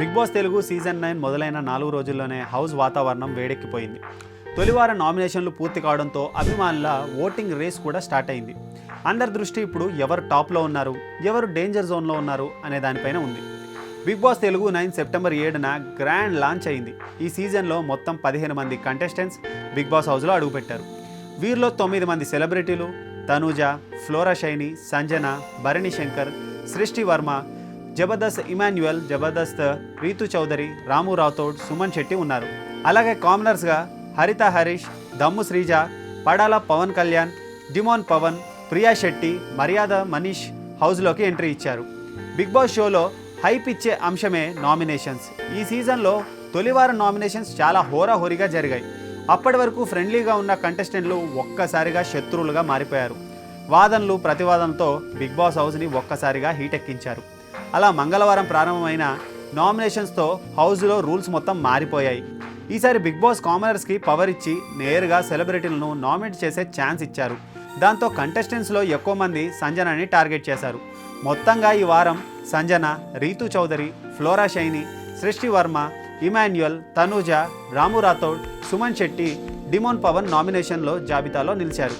Bigg Boss Telugu season nine మొదలైన నాలుగు రోజుల్లోనే హౌస్ వాతావరణం వేడెక్కిపోయింది. తొలివారం నామినేషన్లు పూర్తి కావడంతో అభిమానుల ఓటింగ్ రేస్ కూడా స్టార్ట్ అయింది. అందరి దృష్టి ఇప్పుడు ఎవరు టాప్లో ఉన్నారు ఎవరు డేంజర్ జోన్లో ఉన్నారు అనే దానిపైన ఉంది. Bigg Boss Telugu nine September ఏడున గ్రాండ్ లాంచ్ అయింది. ఈ సీజన్లో మొత్తం పదిహేను మంది కంటెస్టెంట్స్ బిగ్ బాస్ హౌస్లో అడుగుపెట్టారు. వీరిలో తొమ్మిది మంది సెలబ్రిటీలు తనూజ ఫ్లోరా షైని సంజన భరణి శంకర్ సృష్టి వర్మ జబర్దస్త్ ఇమాన్యువల్ జబర్దస్త్ రీతు చౌదరి రాము రాథోడ్ సుమన్ శెట్టి ఉన్నారు. అలాగే కామనర్స్గా హరిత హరీష్ దమ్ము శ్రీజ పడాల పవన్ కళ్యాణ్ డిమోన్ పవన్ ప్రియా శెట్టి మర్యాద మనీష్ హౌస్లోకి ఎంట్రీ ఇచ్చారు. బిగ్ బాస్ షోలో హైప్ ఇచ్చే అంశమే నామినేషన్స్. ఈ సీజన్లో తొలివారం నామినేషన్స్ చాలా హోరాహోరీగా జరిగాయి. అప్పటి వరకు ఫ్రెండ్లీగా ఉన్న కంటెస్టెంట్లు ఒక్కసారిగా శత్రువులుగా మారిపోయారు. వాదనలు ప్రతివాదనతో బిగ్ బాస్ హౌస్ని ఒక్కసారిగా హీటెక్కించారు. అలా మంగళవారం ప్రారంభమైన నామినేషన్స్తో హౌస్లో రూల్స్ మొత్తం మారిపోయాయి. ఈసారి బిగ్ బాస్ కామనర్స్కి పవర్ ఇచ్చి నేరుగా సెలబ్రిటీలను నామినేట్ చేసే ఛాన్స్ ఇచ్చారు. దాంతో కంటెస్టెంట్స్లో ఎక్కువ మంది సంజనని టార్గెట్ చేశారు. మొత్తంగా ఈ వారం Sanjana Rithu Chowdary Flora Saini Srishti Varma Emmanuel Tanuja Ramu Rathod Suman Shetty Demon Pawan నామినేషన్లో జాబితాలో నిలిచారు.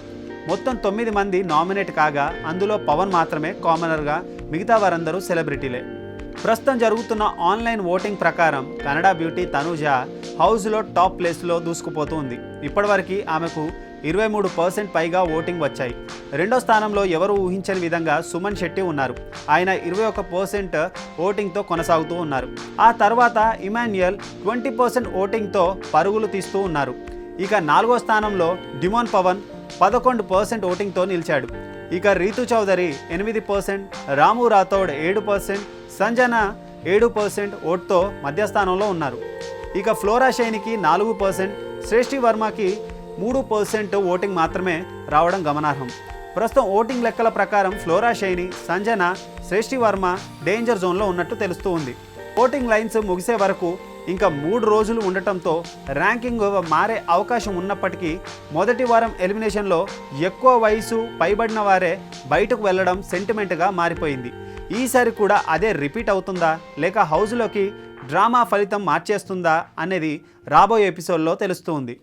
మొత్తం తొమ్మిది మంది నామినేట్ కాగా అందులో పవన్ మాత్రమే కామనర్గా మిగతా వారందరూ సెలబ్రిటీలే. ప్రస్తుతం జరుగుతున్న ఆన్లైన్ ఓటింగ్ ప్రకారం కన్నడ బ్యూటీ తనూజ హౌస్లో టాప్ ప్లేస్లో దూసుకుపోతూ ఉంది ఇప్పటివరకు ఆమెకు ఇరవై మూడు పర్సెంట్ పైగా ఓటింగ్ వచ్చాయి. రెండో స్థానంలో ఎవరు ఊహించని విధంగా సుమన్ శెట్టి ఉన్నారు. ఆయన ఇరవై ఒక పర్సెంట్ ఓటింగ్తో కొనసాగుతూ ఉన్నారు. ఆ తర్వాత ఇమాన్యుయల్ ట్వంటీ పర్సెంట్ ఓటింగ్తో పరుగులు తీస్తూ ఉన్నారు. ఇక నాలుగో స్థానంలో డిమోన్ పవన్ పదకొండు పర్సెంట్ ఓటింగ్తో నిలిచాడు. ఇక రీతు చౌదరి ఎనిమిది పర్సెంట్ రాము రాథోడ్ ఏడు పర్సెంట్ సంజన ఏడు పర్సెంట్ ఓట్తో మధ్యస్థానంలో ఉన్నారు. ఇక ఫ్లోరా షైనికి నాలుగు పర్సెంట్ శ్రేష్ఠి వర్మకి మూడు పర్సెంట్ ఓటింగ్ మాత్రమే రావడం గమనార్హం. ప్రస్తుతం ఓటింగ్ లెక్కల ప్రకారం ఫ్లోరా షైని సంజన శ్రేష్ఠి వర్మ డేంజర్ జోన్లో ఉన్నట్టు తెలుస్తూ ఉంది. ఓటింగ్ లైన్స్ ముగిసే వరకు ఇంకా మూడు రోజులు ఉండటంతో ర్యాంకింగ్ మారే అవకాశం ఉన్నప్పటికీ మొదటి వారం ఎలిమినేషన్లో ఎక్కువ వయసు పైబడిన వారే బయటకు వెళ్ళడం సెంటిమెంట్గా మారిపోయింది. ఈసారి కూడా అదే రిపీట్ అవుతుందా? లేక హౌస్లోకి డ్రామా ఫలితం మార్చేస్తుందా? అనేది రాబోయే ఎపిసోడ్లో తెలుస్తుంది.